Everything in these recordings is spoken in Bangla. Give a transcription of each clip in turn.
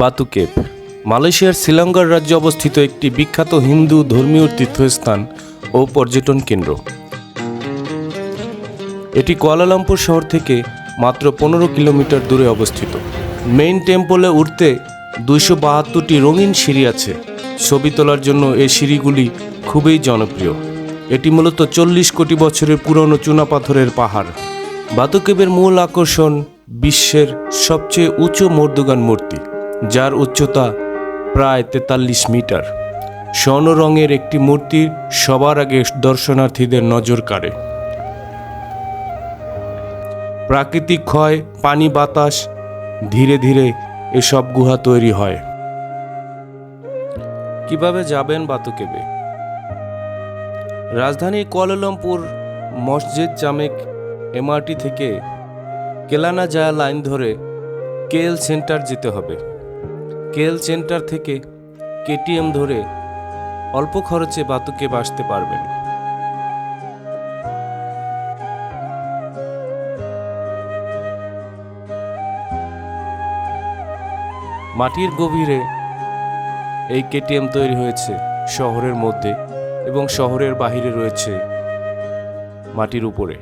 বাতু কেভ মালয়েশিয়ার শ্রীলঙ্কার রাজ্যে অবস্থিত একটি বিখ্যাত হিন্দু ধর্মীয় তীর্থস্থান ও পর্যটন কেন্দ্র। এটি কুয়ালালামপুর শহর থেকে মাত্র পনেরো কিলোমিটার দূরে অবস্থিত। মেইন টেম্পলে উঠতে দুইশো বাহাত্তরটি রঙিন সিঁড়ি আছে। ছবি তোলার জন্য এই সিঁড়িগুলি খুবই জনপ্রিয়। এটি মূলত চল্লিশ কোটি বছরের পুরনো চুনাপাথরের পাহাড়। বাতুকেবের মূল আকর্ষণ বিশ্বের সবচেয়ে উঁচু মর্দুগান মূর্তি। যার উচ্চতা প্রায় তেতাল্লিশ মিটার। স্বর্ণ রঙের একটি মূর্তি সবার আগে দর্শনার্থীদের নজর কাড়ে। প্রাকৃতিক ক্ষয়, পানি বাতাস, ধীরে ধীরে এসব গুহা তৈরি হয়। কীভাবে যাবেন বাতুকেবে? রাজধানী কুয়ালালামপুর মসজিদ জামেক এমআরটি থেকে কেলানা জায়া লাইন ধরে কেএল সেন্টার যেতে হবে। কেএল সেন্টার থেকে কেটিএম ধরে অল্প খরচে বাতুকেব আসতে পারবেন। মাটির গভীরে এই কেটিএম তৈরি হয়েছে শহরের মধ্যে এবং শহরের বাহিরে রয়েছে মাটির উপরে।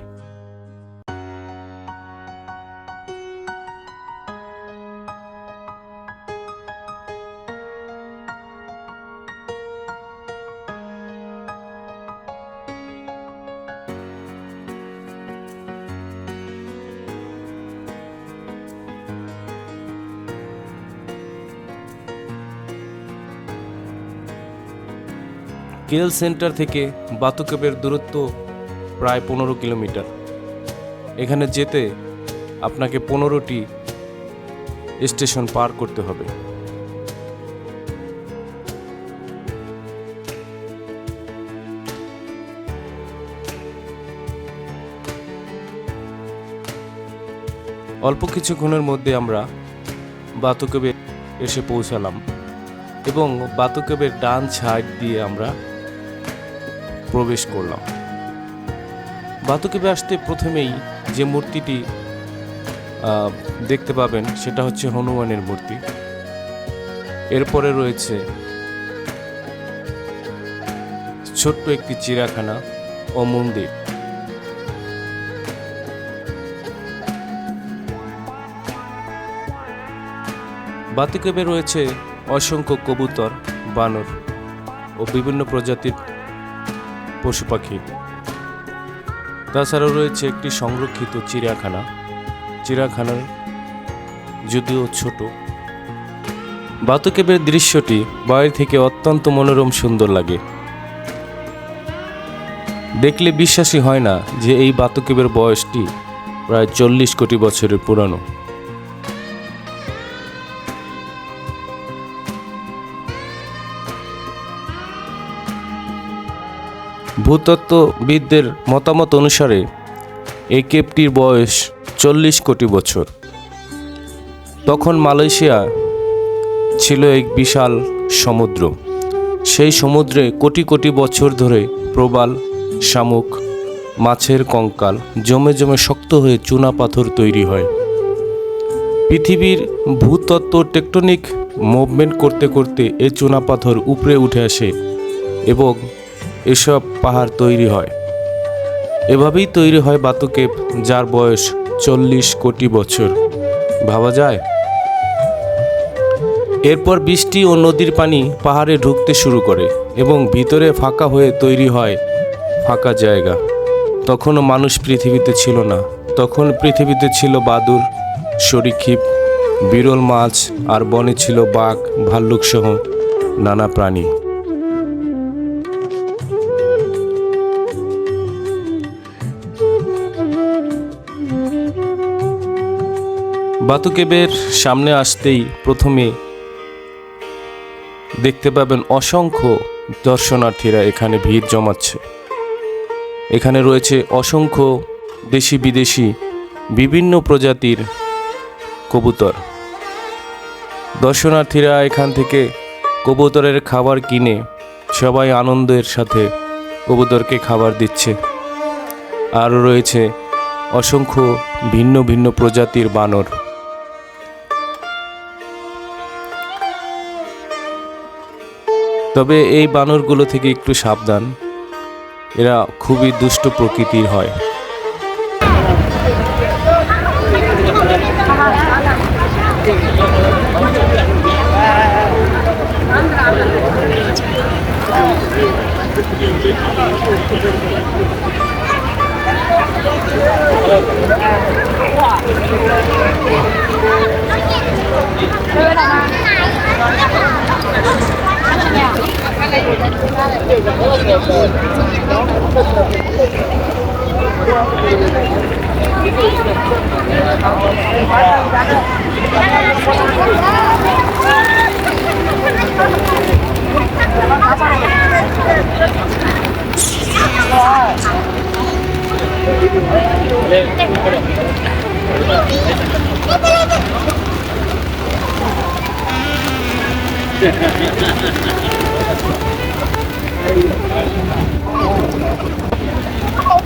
কেল সেন্টার থেকে বাতুকেবের দূরত্ব প্রায় পনেরো কিলোমিটার। এখানে যেতে আপনাকে পনেরোটি স্টেশন পার করতে হবে। অল্প কিছুক্ষণের মধ্যে আমরা বাতুকেবে এসে পৌঁছালাম এবং বাতুকেবের ডান সাইড দিয়ে আমরা প্রবেশ করলাম। বাতুকেবে আসতে প্রথমেই যে মূর্তিটি দেখতে পাবেন সেটা হচ্ছে হনুমানের মূর্তি। এরপরে রয়েছে ছোট্ট একটি চিড়িয়াখানা ও মন্দির। বাতুকেবে রয়েছে অসংখ্য কবুতর, বানর ও বিভিন্ন প্রজাতির পশু পাখি। তাছাড়াও রয়েছে একটি সংরক্ষিত চিড়িয়াখানা। চিড়িয়াখানার যদিও ছোট। বাতুকেবের দৃশ্যটি বাইরে থেকে অত্যন্ত মনোরম সুন্দর লাগে। দেখলে বিশ্বাসই হয় না যে এই বাতুকেবের বয়সটি প্রায় চল্লিশ কোটি বছরের পুরানো। ভূতত্ত্ববিদদের মতামত অনুসারে এই কেপটির বয়স চল্লিশ কোটি বছর। তখন মালয়েশিয়া ছিল এক বিশাল সমুদ্র। সেই সমুদ্রে কোটি কোটি বছর ধরে প্রবাল, শামুক, মাছের কঙ্কাল জমে জমে শক্ত হয়ে চুনা পাথর তৈরি হয়। পৃথিবীর ভূতত্ত্ব টেকটনিক মুভমেন্ট করতে করতে এই চুনা পাথর উপরে উঠে আসে এবং এসব পাহাড় তৈরি হয়। এভাবেই তৈরি হয় বাতুকেপ, যার বয়স চল্লিশ কোটি বছর। ভাবা যায়? এরপর বৃষ্টি ও নদীর পানি পাহাড়ে ঢুকতে শুরু করে এবং ভিতরে ফাঁকা হয়ে তৈরি হয় ফাঁকা জায়গা। তখনও মানুষ পৃথিবীতে ছিল না। তখন পৃথিবীতে ছিল বাদুর, সরীক্ষিপ, বিরল মাছ আর বনে ছিল বাঘ ভাল্লুক সহ নানা প্রাণী। বাতুকেবের সামনে আসতেই প্রথমে দেখতে পাবেন অসংখ্য দর্শনার্থীরা এখানে ভিড় জমাচ্ছে। এখানে রয়েছে অসংখ্য দেশি বিদেশি বিভিন্ন প্রজাতির কবুতর। দর্শনার্থীরা এখান থেকে কবুতরের খাবার কিনে সবাই আনন্দের সাথে কবুতরকে খাবার দিচ্ছে। আরও রয়েছে অসংখ্য ভিন্ন ভিন্ন প্রজাতির বানর। তবে এই বানরগুলো থেকে একটু সাবধান। এরা খুবই দুষ্ট প্রকৃতির হয়। 好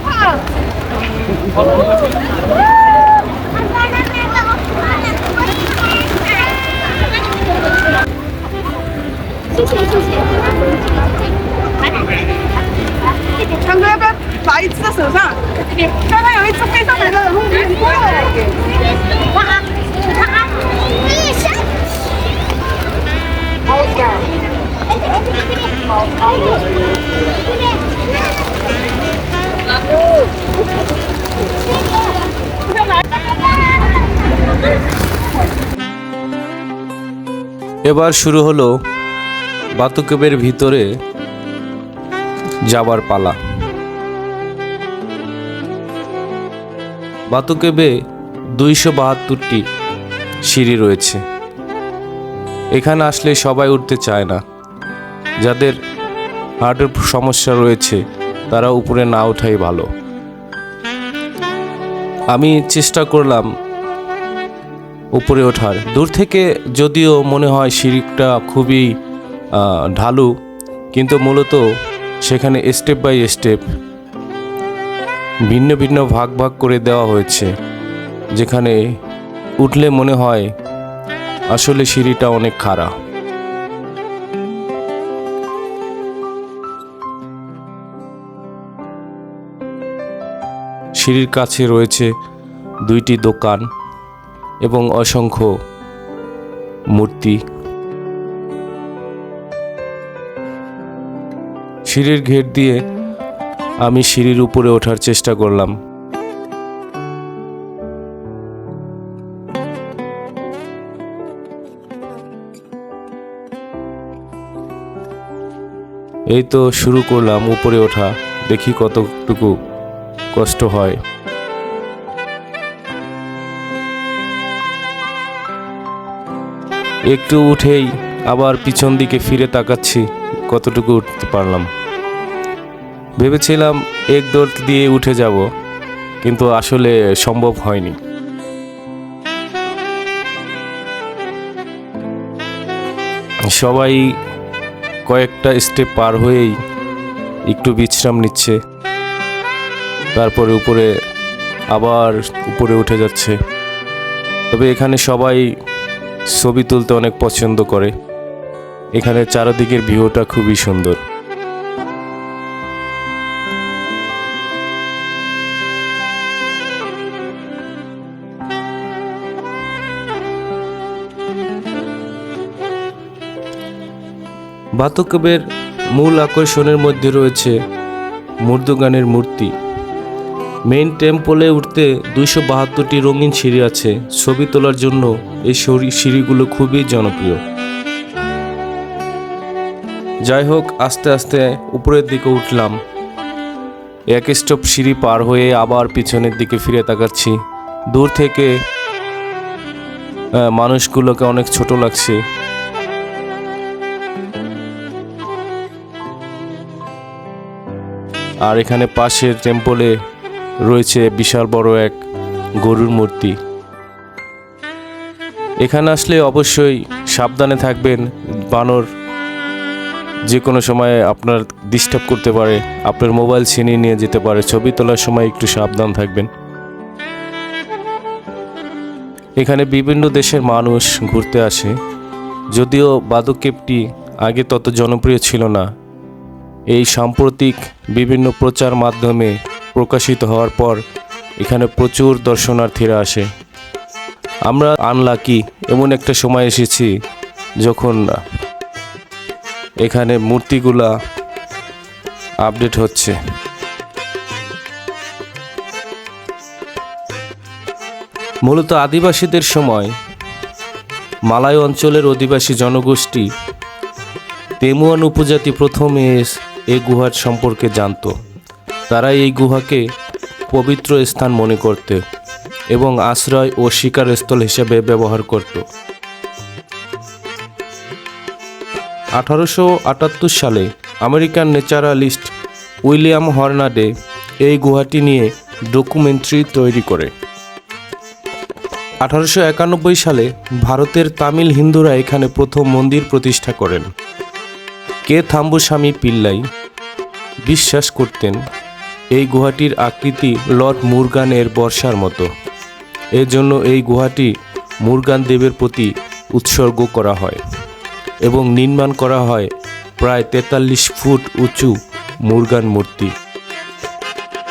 怕！谢谢谢谢！来来谢谢，唱歌。要拿一支在手上？你刚刚有一只飞上来的，然后你很过来给。এবার শুরু হলো বাতুকেবের ভিতরে যাবার পালা বাতুকেবে দুইশো বাহাত্তরটি সিঁড়ি রয়েছে। এখানে আসলে সবাই উঠতে চায় না। যাদের হার্টের সমস্যা রয়েছে, তারা উপরে না ওঠাই ভালো। আমি চেষ্টা করলাম উপরে ওঠার। দূর থেকে যদিও মনে হয় সিঁড়িটা খুবই ঢালু, কিন্তু মূলত সেখানে স্টেপ বাই স্টেপ ভিন্ন ভিন্ন ভাগ ভাগ করে দেওয়া হয়েছে, যেখানে উঠলে মনে হয় আসলে সিঁড়িটা অনেক খাড়া। সিঁড়ির কাছে রয়েছে দুইটি দোকান এবং অসংখ্য মূর্তি। সিঁড়ির ঘের দিয়ে আমি সিঁড়ির উপরে ওঠার চেষ্টা করলাম। এই তো শুরু করলাম উপরে ওঠা। দেখি কতটুকু কষ্ট হয়। একটু উঠেই আবার পিছন দিকে ফিরে তাকাচ্ছি, কতটুকু উঠতে পারলাম। ভেবেছিলাম এক দৌড় দিয়ে উঠে যাব, কিন্তু আসলে সম্ভব হয়নি। সবাই কয়েকটা স্টেপ পার হয়েই একটু বিশ্রাম নিচ্ছে, তারপরে উপরে আবার উপরে উঠে যাচ্ছে। তবে এখানে সবাই ছবি তুলতে অনেক পছন্দ করে। এখানে চারদিকের ভিউটা খুবই সুন্দর। বাতকবের মূল আকর্ষণের মধ্যে রয়েছে মুর্দুগানের মূর্তি। মেইন টেম্পলে উঠতে দুইশো বাহাত্তরটি রঙিন সিঁড়ি আছে। ছবি তোলার জন্য এই সিঁড়িগুলো খুবই জনপ্রিয়। যাই হোক, আস্তে আস্তে উপরের দিকে উঠলাম। এক স্টপ সিঁড়ি পার হয়ে আবার পিছনের দিকে ফিরে তাকাচ্ছি। দূর থেকে মানুষগুলোকে অনেক ছোট লাগছে। আর এখানে পাশের টেম্পলে রয়েছে বিশাল বড় এক গরুর মূর্তি। এখানে আসলে অবশ্যই সাবধানে থাকবেন, বানর যে কোনো সময় আপনার ডিস্টার্ব করতে পারে, আপনার মোবাইল ছিনিয়ে নিয়ে যেতে পারে, ছবি তোলার সময় একটু সাবধান থাকবেন। এখানে বিভিন্ন দেশের মানুষ ঘুরতে আসে, যদিও বাদকেপটি আগে তত জনপ্রিয় ছিল না। এই সাম্প্রতিক বিভিন্ন প্রচার মাধ্যমে প্রকাশিত হওয়ার পর এখানে প্রচুর দর্শনার্থীরা আসে। আমরা আনলাকি এমন একটা সময় এসেছি যখন এখানে মূর্তিগুলা আপডেট হচ্ছে। মূলত আদিবাসীদের সময় মালয় অঞ্চলের অধিবাসী জনগোষ্ঠী তেমুয়ান উপজাতি প্রথম এই গুহার সম্পর্কে জানত। তারা এই গুহাকে পবিত্র স্থান মনে করত এবং আশ্রয় ও শিকারস্থল হিসেবে ব্যবহার করত। আঠারোশো আটাত্তর সালে আমেরিকান ন্যাচারালিস্ট উইলিয়াম হর্নাডে এই গুহাটি নিয়ে ডকুমেন্টারি তৈরি করে। আঠারোশো একানব্বই সালে ভারতের তামিল হিন্দুরা এখানে প্রথম মন্দির প্রতিষ্ঠা করেন। কে থাম্বুস্বামী পিল্লাই? বিশ্বাস করতেন, এই গুহাটির আকৃতি লর্ড মুরগানের বর্ষার মতো। এর জন্য এই গুহাটি মুরগান দেবের প্রতি উৎসর্গ করা হয় এবং নির্মাণ করা হয় প্রায় তেতাল্লিশ ফুট উঁচু মুরগান মূর্তি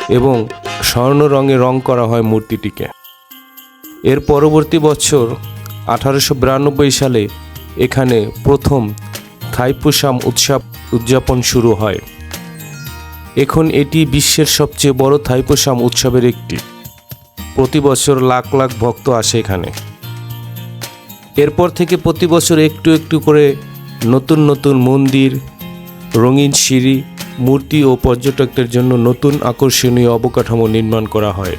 এবং স্বর্ণ রঙে রং করা হয় মূর্তিটিকে। এর পরবর্তী বছর আঠারোশো বিরানব্বই সালে এখানে প্রথম থাইপুসাম উৎসব উদযাপন শুরু হয়। এখন এটি বিশ্বের সবচেয়ে বড় থাইপুসাম উৎসবের একটি। প্রতি বছর লাখ লাখ ভক্ত আসে এখানে। এরপর থেকে প্রতি বছর একটু একটু করে নতুন নতুন মন্দির, রঙিন সিঁড়ি, মূর্তি ও পর্যটকদের জন্য নতুন আকর্ষণীয় অবকাঠামো নির্মাণ করা হয়।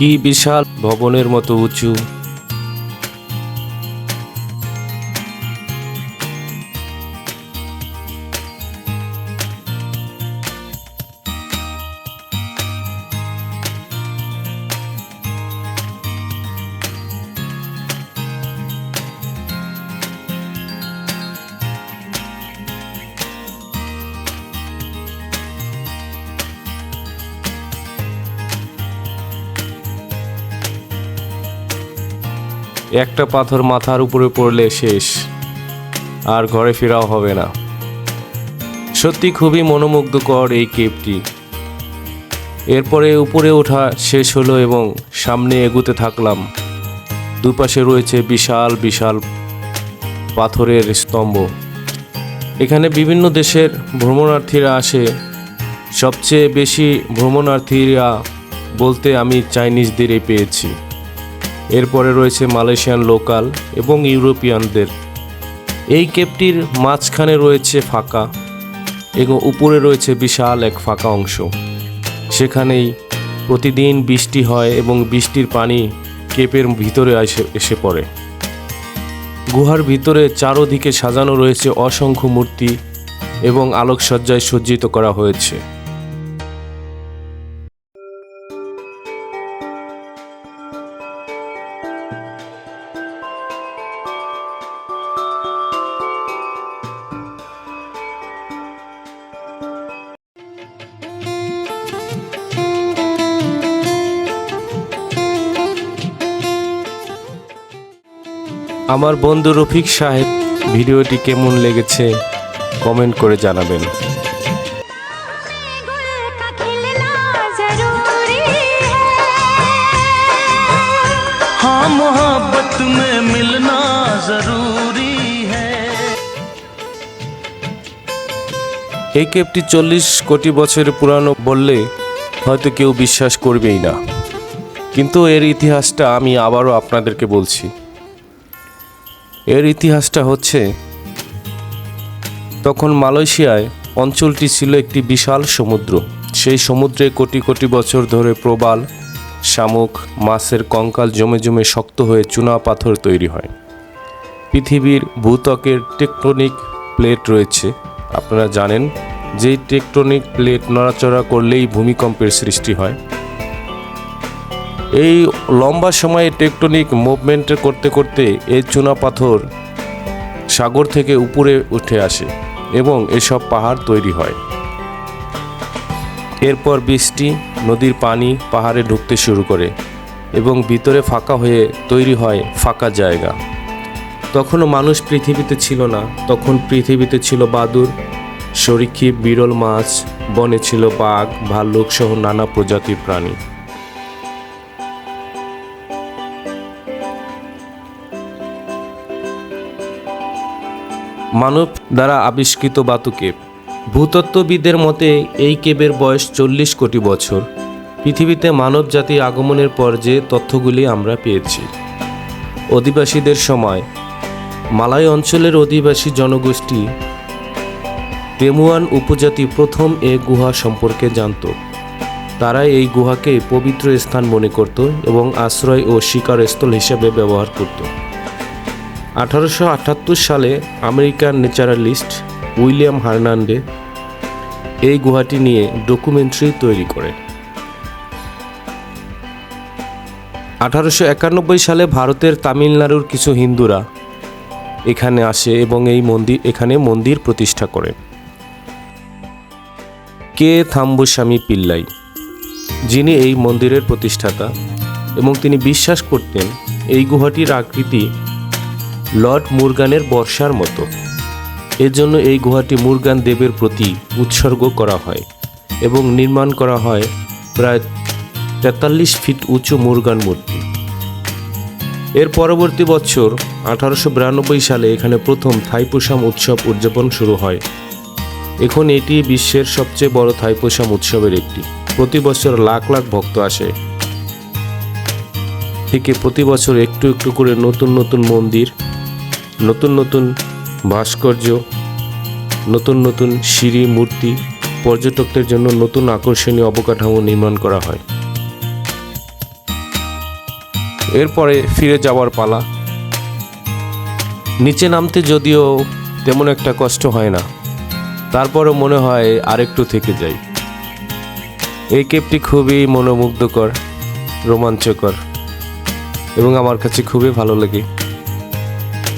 কি বিশাল ভবনের মতো উঁচু? একটা পাথর মাথার উপরে পড়লে শেষ। আর ঘরে ফেরাও হবে না। সত্যি খুবই মনোমুগ্ধকর এই কেপটি। এরপরে উপরে ওঠা শেষ হলো এবং সামনে এগুতে থাকলাম। দুপাশে রয়েছে বিশাল বিশাল পাথরের স্তম্ভ। এখানে বিভিন্ন দেশের ভ্রমণার্থীরা আসে। সবচেয়ে বেশি ভ্রমণার্থীরা বলতে আমি চাইনিজদেরই পেয়েছি। এরপরে রয়েছে মালয়েশিয়ান লোকাল এবং ইউরোপিয়ানদের। এই কেপটির মাঝখানে রয়েছে ফাঁকা এবং উপরে রয়েছে বিশাল এক ফাঁকা অংশ। সেখানেই প্রতিদিন বৃষ্টি হয় এবং বৃষ্টির পানি কেপের ভিতরে এসে এসে পড়ে। গুহার ভিতরে চারোদিকে সাজানো রয়েছে অসংখ্য মূর্তি এবং আলোকসজ্জায় সজ্জিত করা হয়েছে। আমার বন্ধু রফিক সাহেব ভিডিওটি কেমন লেগেছে কমেন্ট করে জানাবেন गुल का खिलना जरूरी है हाँ मोहब्बत में मिलना जरूरी है এই কেপটি চল্লিশ কোটি বছরের পুরানো বললে হয়তো কেউ বিশ্বাস করবেই না কিন্তু এর ইতিহাসটা আমি আবারও আপনাদেরকে বলছি এর ইতিহাসটা হচ্ছে, তখন মালয়েশিয়ায় অঞ্চলটি ছিল একটি বিশাল সমুদ্র। সেই সমুদ্রে কোটি কোটি বছর ধরে প্রবাল, শামুক, মাছের কঙ্কাল জমে জমে শক্ত হয়ে চুনা পাথর তৈরি হয়। পৃথিবীর ভূত্বকের টেকটনিক প্লেট রয়েছে। আপনারা জানেন যে টেকটনিক প্লেট নড়াচড়া করলেই ভূমিকম্পের সৃষ্টি হয়। এই লম্বা সময়ে টেকটনিক মুভমেন্ট করতে করতে এই চুনা পাথর সাগর থেকে উপরে উঠে আসে এবং এসব পাহাড় তৈরি হয়। এরপর বৃষ্টি, নদীর পানি পাহাড়ে ঢুকতে শুরু করে এবং ভিতরে ফাঁকা হয়ে তৈরি হয় ফাঁকা জায়গা। তখনও মানুষ পৃথিবীতে ছিল না। তখন পৃথিবীতে ছিল বাদুর সরীক্ষিপ বিরল মাছ, বনে ছিল বাঘ, ভাল্লুক সহ নানা প্রজাতির প্রাণী। মানব দ্বারা আবিষ্কৃত বাতু কেব ভূতত্ত্ববিদদের মতে এই কেবের বয়স চল্লিশ কোটি বছর। পৃথিবীতে মানব জাতির আগমনের পর যে তথ্যগুলি আমরা পেয়েছি। অধিবাসীদের সময় মালয় অঞ্চলের অধিবাসী জনগোষ্ঠী তেমুয়ান উপজাতি প্রথম এ গুহা সম্পর্কে জানত। তারা এই গুহাকে পবিত্র স্থান মনে করত এবং আশ্রয় ও শিকারস্থল হিসেবে ব্যবহার করত। আঠারোশো আটাত্তর সালে আমেরিকান ন্যাচারালিস্ট উইলিয়াম হার্নান্ডে এই গুহাটি নিয়ে ডকুমেন্টারি তৈরি করেন। আঠারোশো সালে ভারতের তামিলনাড়ুর কিছু হিন্দুরা এখানে আসে এবং এই মন্দির, এখানে মন্দির প্রতিষ্ঠা করেন। কে থাম্বুস্বামী পিল্লাই, যিনি এই মন্দিরের প্রতিষ্ঠাতা এবং তিনি বিশ্বাস করতেন এই গুহাটির আকৃতি লর্ড মুরগানের বর্ষার মতো। এজন্য এই গুহাটি মুরগান দেবের প্রতি উৎসর্গ করা হয় এবং নির্মাণ করা হয় প্রায় তেতাল্লিশ ফিট উঁচু মুরগান মূর্তি। এর পরবর্তী বছর আঠারোশো বিরানব্বই সালে এখানে প্রথম থাইপুসাম উৎসব উদযাপন শুরু হয়। এখন এটি বিশ্বের সবচেয়ে বড় থাইপুসাম উৎসবের একটি। প্রতি বছর লাখ লাখ ভক্ত আসে। থেকে প্রতি বছর একটু একটু করে নতুন নতুন মন্দির নতুন নতুন ভাস্কর্য, নতুন নতুন সিঁড়ি, মূর্তি পর্যটকদের জন্য নতুন আকর্ষণীয় অবকাঠামো নির্মাণ করা হয়। এরপরে ফিরে যাওয়ার পালা। নিচে নামতে যদিও তেমন একটা কষ্ট হয় না, তারপরও মনে হয় আরেকটু থেকে যাই। এই কেপটি খুবই মনোমুগ্ধকর, রোমাঞ্চকর এবং আমার কাছে খুবই ভালো লাগে।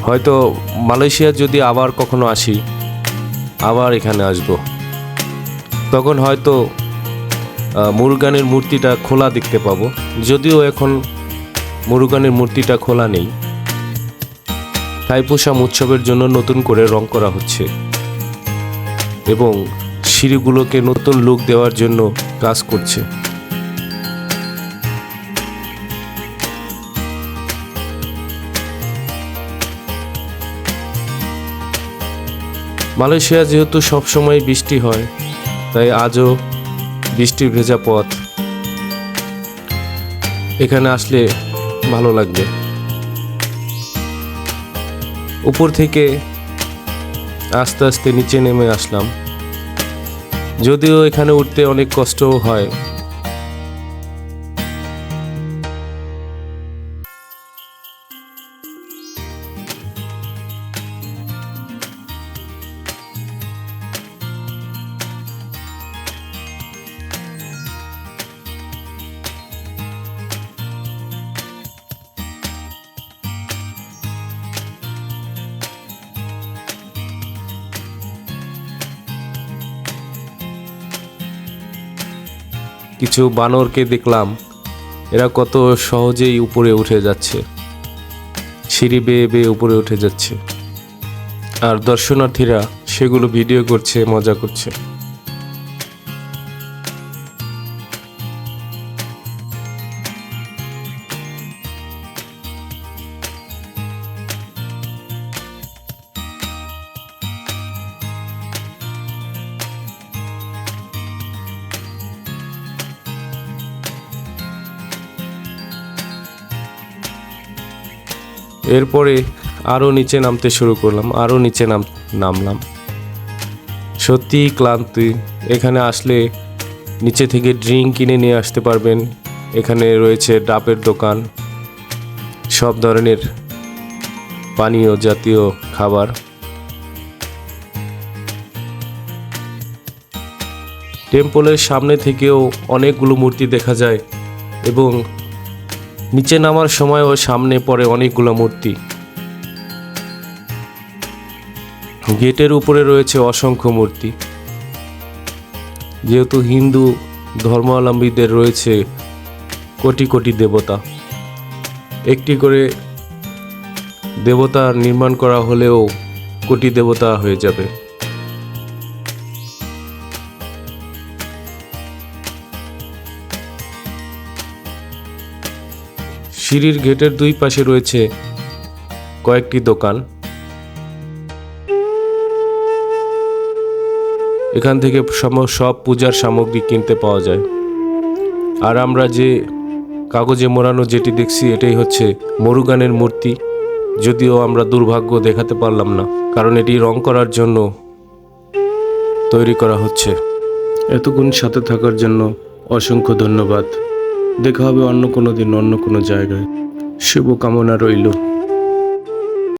হয়তো মালয়েশিয়া যদি আবার কখনো আসি, আবার এখানে আসব। তখন হয়তো মুরগানের মূর্তিটা খোলা দেখতে পাবো। যদিও এখন মুরগানের মূর্তিটা খোলা নেই। থাইপুসাম উৎসবের জন্য নতুন করে রং করা হচ্ছে। এবং সিঁড়িগুলোকে নতুন লুক দেওয়ার জন্য কাজ করছে। মালয়েশিয়া যেহেতু সবসময় বৃষ্টি হয়, তাই আজও বৃষ্টির ভেজা পথ এখানে আসলে ভালো লাগবে। উপর থেকে আস্তে আস্তে নিচে নেমে আসলাম। যদিও এখানে উঠতে অনেক কষ্টও হয় কিছু বানরকে দেখলাম, এরা কত সহজেই উপরে উঠে যাচ্ছে। সিঁড়ি বেয়ে বেয়ে উপরে উঠে যাচ্ছে। আর দর্শনার্থীরা সেগুলো ভিডিও করছে, মজা করছে। এরপরে আরও নিচে নামতে শুরু করলাম আরও নিচে নাম, নামলাম। সত্যিই ক্লান্তি, এখানে আসলে নিচে থেকে ড্রিঙ্ক কিনে নিয়ে আসতে পারবেন। এখানে রয়েছে ডাবের দোকান, সব ধরনের পানীয় জাতীয় খাবার। টেম্পলের সামনে থেকেও অনেকগুলো মূর্তি দেখা যায় এবং নিচে নামার সময়ও সামনে পড়ে অনেকগুলো মূর্তি। গেটের উপরে রয়েছে অসংখ্য মূর্তি। যেহেতু হিন্দু ধর্মাবলম্বীদের রয়েছে কোটি কোটি দেবতা, একটি করে দেবতা নির্মাণ করা হলেও কোটি দেবতা হয়ে যাবে। সিঁড়ির গেটের দুই পাশে রয়েছে কয়েকটি দোকান। এখান থেকে সব পূজার সামগ্রী কিনতে পাওয়া যায়। আর আমরা যে কাগজে মোড়ানো যেটি দেখছি, এটাই হচ্ছে মরুগানের মূর্তি। যদিও আমরা দুর্ভাগ্য দেখাতে পারলাম না, কারণ এটি রং করার জন্য তৈরি করা হচ্ছে। এতক্ষণ সাথে থাকার জন্য অসংখ্য ধন্যবাদ। দেখা হবে অন্য কোনো দিন অন্য কোনো জায়গায়। শুভকামনা রইল।